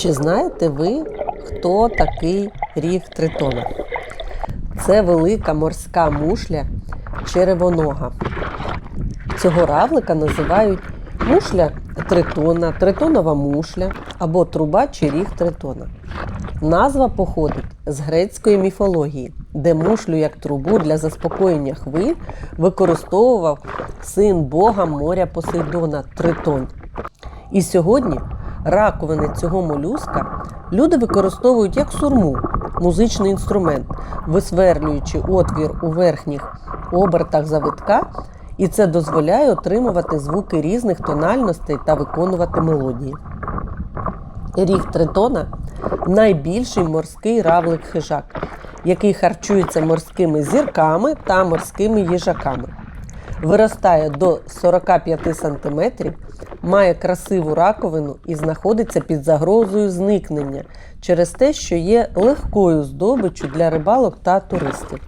Чи знаєте ви, хто такий ріг тритона? Це велика морська мушля черевонога. Цього равлика називають мушля тритона, тритонова мушля або труба чи ріг тритона. Назва походить з грецької міфології, де мушлю як трубу для заспокоєння хвиль використовував син бога моря Посейдона Тритон. І сьогодні раковини цього молюска люди використовують як сурму, музичний інструмент, висверлюючи отвір у верхніх обертах завитка, і це дозволяє отримувати звуки різних тональностей та виконувати мелодії. Ріг тритона найбільший морський равлик хижак, який харчується морськими зірками та морськими їжаками. Виростає до 45 см, має красиву раковину і знаходиться під загрозою зникнення через те, що є легкою здобиччю для рибалок та туристів.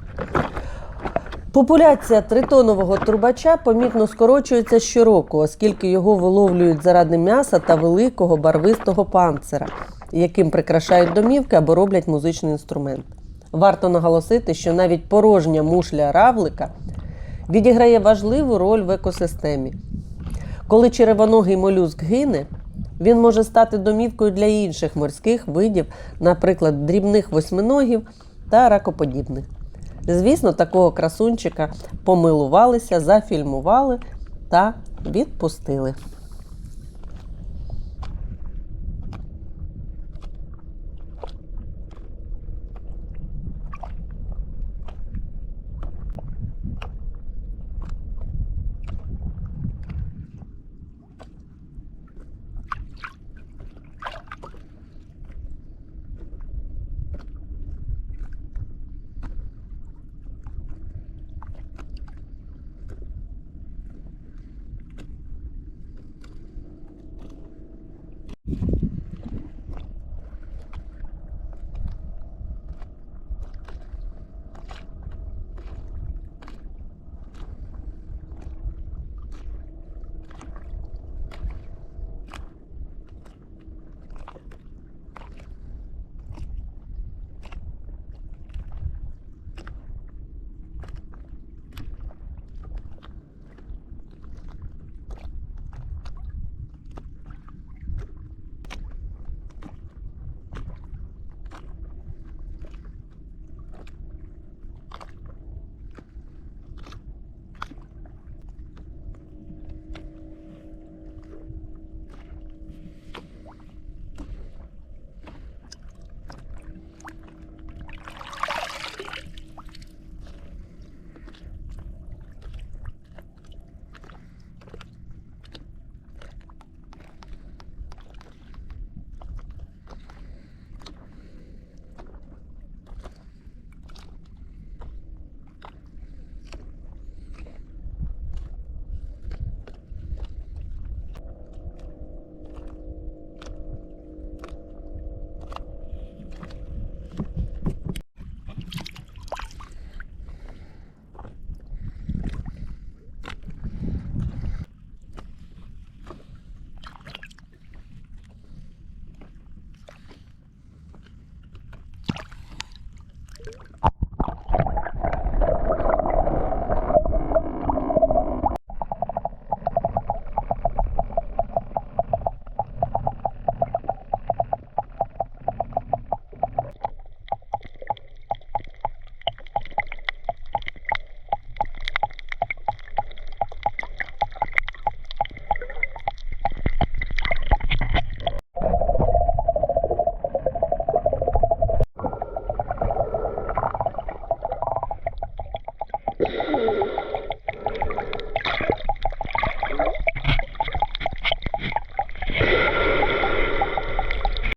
Популяція тритонового трубача помітно скорочується щороку, оскільки його виловлюють заради м'яса та великого барвистого панцира, яким прикрашають домівки або роблять музичний інструмент. Варто наголосити, що навіть порожня мушля равлика відіграє важливу роль в екосистемі. Коли черевоногий молюск гине, він може стати домівкою для інших морських видів, наприклад, дрібних восьминогів та ракоподібних. Звісно, такого красунчика помилувалися, зафільмували та відпустили.